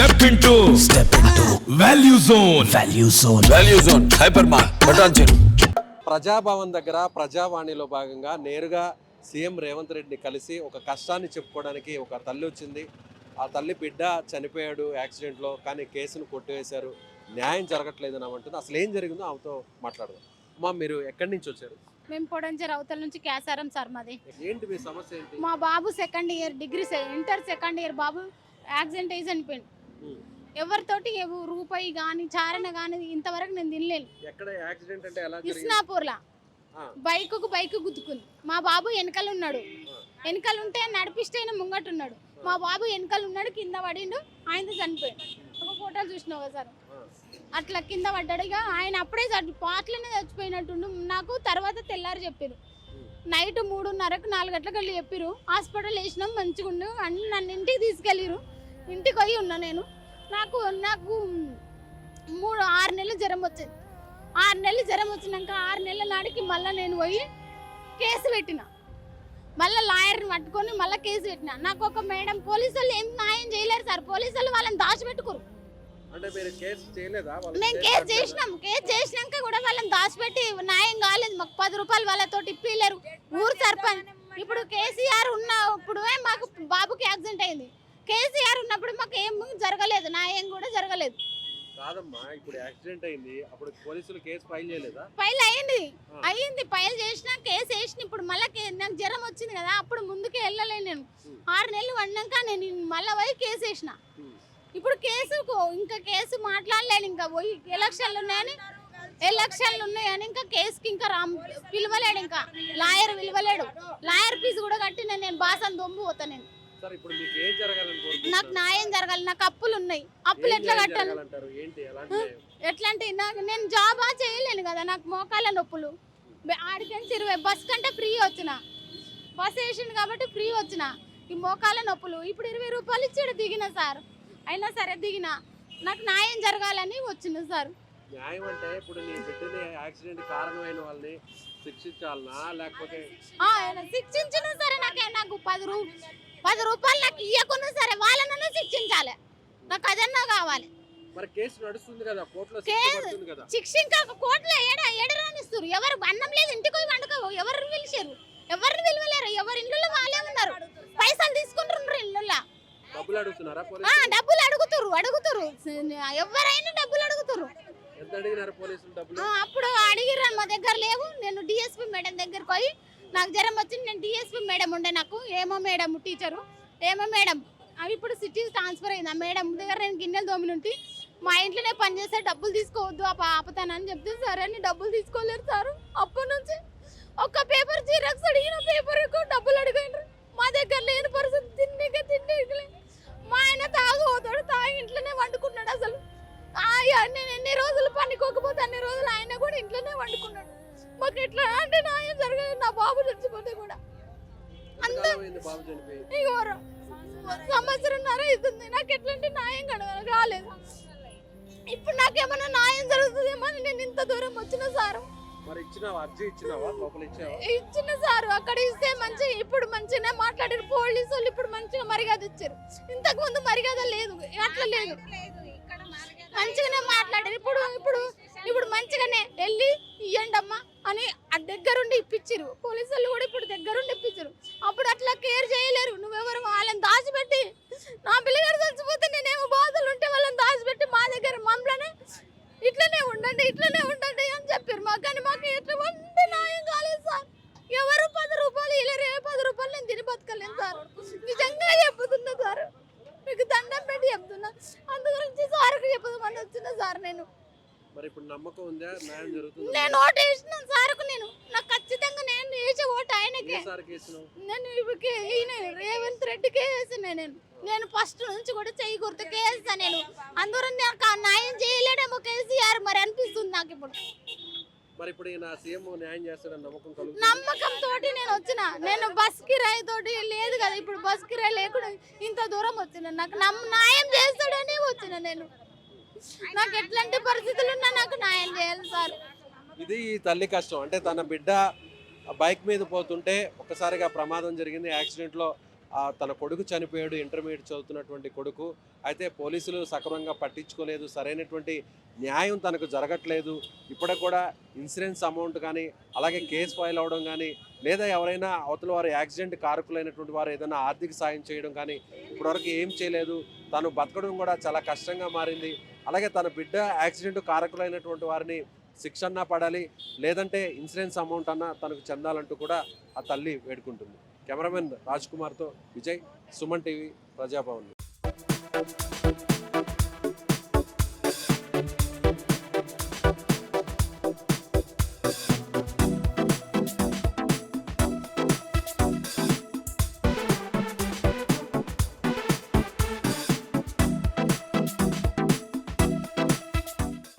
Step into step into value zone value zone value zone hyper mart Patancheru Prajabhavan దగ్గర ప్రజావాణిలో భాగంగా నేరుగా CM Revanth రెడ్డిని కలిసి ఒక కష్టాన్ని చెప్పుకోవడానికి ఒక తల్లి వచ్చింది. ఆ తల్లి బిడ్డ చనిపోయాడు యాక్సిడెంట్లో కానీ కేసును కొట్టివేశారు. న్యాయం జరగట్లేదని అంటుంది. అసలు ఏం జరిగిందో ఆమెతో మాట్లాడదాం. అమ్మా మీరు ఎక్కడి నుంచి వచ్చారు? మేము పొడంజర్ అవతల నుంచి కేసారం సార్ మాది. ఏంటి మీ సమస్య ఏంటి? మా బాబు సెకండ్ ఇయర్ డిగ్రీ సె- ఇంటర్ సెకండ్ ఇయర్ బాబు యాక్సిడెంట్ అయి చనిపోయింది. ఎవరితోటి ఎవ- రూపాయి కానీ చారణ కానీ ఇంతవరకు నేను తినలేను ఆ. బైకుకు బైక్ గుద్దుకుంది. మా బాబు వెనకాల ఉన్నాడు వెనకాల ఉంటే నడిపిస్తే ఆయన ముంగట ఉన్నాడు మా బాబు వెనకాల ఉన్నాడు కింద పడిండు ఆయన చనిపోయాడు. ఒక ఫోటో చూసినావు కదా సార్. అట్లా కింద పడ్డాడు. ఇక ఆయన అప్పుడే పాటలోనే చచ్చిపోయినట్టుండు. నాకు తర్వాత తెల్లారి చెప్పారు. నైట్ మూడున్నరకు నాలుగు గంటలకు వెళ్ళి చెప్పిరు. హాస్పిటల్ వేసినాం మంచిగా ఉండు అన్ని నన్ను ఇంటికి తీసుకెళ్ళిరు. ఇంటికి పోయి ఉన్నా నేను. నాకు నాకు మూడు ఆరు నెలలు జ్వరం వచ్చింది. ఆరు నెలలు జ్వరం వచ్చినాక ఆరు నెలల నాటికి మళ్ళీ నేను పోయి కేసు పెట్టిన. మళ్ళీ లాయర్ని పట్టుకొని మళ్ళీ కేసు పెట్టిన. నాకు ఒక మేడం పోలీసు వాళ్ళు ఏం న్యాయం చేయలేరు సార్. పోలీసు వాళ్ళు వాళ్ళని దాచిపెట్టుకోరు మేము కేసు? చేసినాం. కేసు చేసినాక కూడా వాళ్ళని దాచిపెట్టి న్యాయం కాలేదు. మాకు పది రూపాయలు వాళ్ళతో ఇప్పిలేరు ఊరు సర్పంచ్. ఇప్పుడు కేసీఆర్ ఉన్న ఇప్పుడు మాకు బాబుకి యాక్సిడెంట్ అయింది. కేసీఆర్ ఉన్నప్పుడు మాకు ఏం జరగలేదు న్యాయం కూడా జరగలేదు కాదమ్మా ఇప్పుడు యాక్సిడెంట్ అయింది అప్పుడు పోలీసులు కేసు ఫైల్ చేయలేదా ఫైల్ అయింది ఆ. అయ్యింది ఫైల్ చేసిన కేసు వేసిన ఇప్పుడు మళ్ళీ నాకు జ్వరం వచ్చింది కదా అప్పుడు ముందుకే వెళ్ళలేను నేను. ఆరు నెలలు పడినాక నేను మళ్ళీ పోయి కేసు వేసిన. ఇప్పుడు కేసు ఇంకా కేసు మాట్లాడలేను ఇంకా పోయి ఎలక్షన్లు ఉన్నాయని ఎలక్షన్లు ఉన్నాయని ఇంకా కేసుకి ఇంకా రామ్ పిలవలేడు ఇంకా లాయర్ పిలవలేడు లాయర్ ఫీజు కూడా కట్టి నేను నేను బాసన్ దొంబు పోతా నేను సార్ ఇప్పుడు మీకు ఏం జరగాలని నాకు? న్యాయం జరగాలి నాకు అప్పులు ఉన్నాయి. అప్పులు ఏం ఎట్లా న్యాయం కట్టాలి? జరగాలంటారు? ఏంటి? ఎలాంటి న్యాయం? ఎట్లాంటి? నాకు నేను జాబా చేయలేను కదా నాకు మోకాళ్ళ నొప్పులు. బె- ఆడికెళ్ళి ఇరవై బస్ కంటే ఫ్రీ వచ్చిన. బస్ వేసిండు కాబట్టి ఫ్రీ వచ్చిన. ఈ మోకాళ్ళ నొప్పులు. ఇప్పుడు ఇరవై రూపాయలు ఇచ్చాడు దిగిన సార్. అయినా సరే దిగిన. నాకు న్యాయం జరగాలని వచ్చింది సార్. న్యాయం అంటే ఇప్పుడు నీ బిడ్డని యాక్సిడెంట్ కారణమైన వాళ్ళని శిక్షించాలనా? లేకపోతే శిక్షించిన సరే నాకే నాకు పది రూ పది రూపాయలు నాకు ఇవ్వకున్నా సరే వాళ్ళనన్నా శిక్షించాలి. నాకు అదన్నా కావాలి. మరి కేసు నడుస్తుంది కదా కోర్టులో కదా. కోట్ల ఏడ ఏడ రానిస్తారు ఎవరు అన్నం లేదు ఇంటికి పోయి వండుకో ఎవరు పిలిచారు? ఎవరిని పిలవలేరు? ఎవరి ఇల్లు వాళ్ళే ఉన్నారు. పైసలు తీసుకుంటున్నారు ఇల్లులా డబ్బులు అడుగుతున్నారా డబ్బులు అడుగుతారు అడుగుతారు ఎవరైనా డబ్బులు అడుగుతారు అప్పుడు అడిగిర్రు మా దగ్గర లేవు. నేను డిఎస్పి మేడం దగ్గరకు పోయి నాకు జ్వరం వచ్చింది నేను డిఎస్పి మేడం ఉండే నాకు. ఏమో మేడం టీచరు. ఏమో మేడం అవి ఇప్పుడు సిటీ ట్రాన్స్ఫర్ అయింది. ఆ మేడం దగ్గర నేను గిన్నెలు దోమినుంటి మా ఇంట్లోనే పనిచేస్తే డబ్బులు తీసుకోవద్దు ఆ ఆపుతానని చెప్తే సరే అని డబ్బులు తీసుకోలేరు సారు అప్పటి నుంచి ఒక్క పేపర్ జిరాక్స్ అడిగిన పేపర్ ఎక్కువ డబ్బులు అడిగారు మా దగ్గర లేని పరిస్థితి తిండిగా తిండి మా ఆయన తాగుపోతాడు తాగి ఇంట్లోనే వండుకున్నాడు. వండుకున్నాడు. మాకు ఎట్లా అంటే న్యాయం జరగలేదు నా బాబు చచ్చిపోతే కూడా. అంత ఎంతకాలం అయింది బాబు చనిపోయి ఇగో ర- సంవత్సరంన్నర అవుతుంది. నాకు ఎట్లాంటి న్యాయం కడ కాలేదు ఇప్పుడు నాకేమన్నా న్యాయం జరుగుతుందేమో అని నేను ఇంత దూరం వచ్చిన సారు. ఇచ్చిన సారు. అక్కడ ఇస్తే మంచి ఇప్పుడు మంచిగానే మాట్లాడారు. పోలీసు వాళ్ళు ఇప్పుడు మంచిగా మర్యాద ఇచ్చారు. ఇంతకు ముందు మర్యాద లేదు. అట్లా లేదు. మంచిగానే మాట్లాడారు. ఇప్పుడు ఇప్పుడు ఇప్పుడు మంచిగానే వెళ్ళి ఇయ్యండి అమ్మా అని ఆ దగ్గరుండి ఇప్పించారు పోలీసు వాళ్ళు కూడా ఇప్పుడు దగ్గరుండి ఇప్పించారు అప్పుడు అట్లా కేర్ చేయలేరు నువ్వెవరు వాళ్ళని దాచిపెట్టి నా పిల్లగారు చచ్చిపోతే నేనేమో బాధలు ఉంటే వాళ్ళని దాచిపెట్టి మా దగ్గర మమ్మల్ని ఇట్లనే ఉండండి ఇట్లనే ఉండండి అని చెప్పారు మాకు కానీ మాకు ఎటువంటి న్యాయం కాలేదు సార్ ఎవరు పది రూపాయలు ఇలారు ఏ పది రూపాయలు నేను తిని బతకలేను సార్ నిజంగా చెప్పుతున్నా సార్. మీకు దండం పెట్టి చెప్తున్నా. అందు గురించి సార్కి చెప్పుదామని వచ్చిన సార్ నేను. మరి ఇప్పుడు నమ్మకం ఉందా? న్యాయం జరుగుతుంది? నేను ఓటు వేసిన సార్కు నేను. నాకు ఖచ్చితంగా నేను వేసే ఓటు ఆయనకే. నేను ఇప్పుడు ఈయన రేవంత్ రెడ్డికే వేసిన నేను. నేను ఫస్ట్ నుంచి కూడా గుర్తుకే వేస్తా నేను. అందరూ నాకు న్యాయం చేయలేడేమో కేసీఆర్ మరి అనిపిస్తుంది నాకు ఇప్పుడు మరి ఇప్పుడు ఈయన సీఎం న్యాయం చేస్తాడని నమ్మకం కలుగుతుంది? నమ్మకం తోటి నేను వచ్చిన. నేను బస్ కిరాయి తోటి లేదు కదా. ఇప్పుడు బస్ కిరాయి లేకుండా ఇంత దూరం వచ్చిన. నాకు నమ్మ న్యాయం చేస్తాడని వచ్చిన నేను. నాకు ఎట్లాంటి పరిస్థితులు ఉన్నా నాకు న్యాయం చేయాలి సార్. ఇది ఈ తల్లి కష్టం. అంటే తన బిడ్డ బైక్ మీద పోతుంటే ఒక్కసారిగా ప్రమాదం జరిగింది. యాక్సిడెంట్లో తన కొడుకు చనిపోయాడు ఇంటర్మీడియట్ చదువుతున్నటువంటి కొడుకు. అయితే పోలీసులు సక్రమంగా పట్టించుకోలేదు సరైనటువంటి న్యాయం తనకు జరగట్లేదు. ఇప్పటికి కూడా ఇన్సూరెన్స్ అమౌంట్ కానీ అలాగే కేసు ఫైల్ అవ్వడం కానీ లేదా ఎవరైనా అవతల వారు యాక్సిడెంట్ కారకులైనటువంటి వారు ఏదైనా ఆర్థిక సాయం చేయడం కానీ ఇప్పటివరకు ఏం చేయలేదు. తను బతకడం కూడా చాలా కష్టంగా మారింది. అలాగే తన బిడ్డ యాక్సిడెంట్ కారకులైనటువంటి వారిని శిక్ష అన్నా పడాలి లేదంటే ఇన్సూరెన్స్ అమౌంట్ అన్నా తనకు చెందాలంటూ కూడా ఆ తల్లి వేడుకుంటుంది. కెమెరామెన్ రాజ్ కుమార్తో విజయ్ సుమన్ టీవీ ప్రజాభవన్.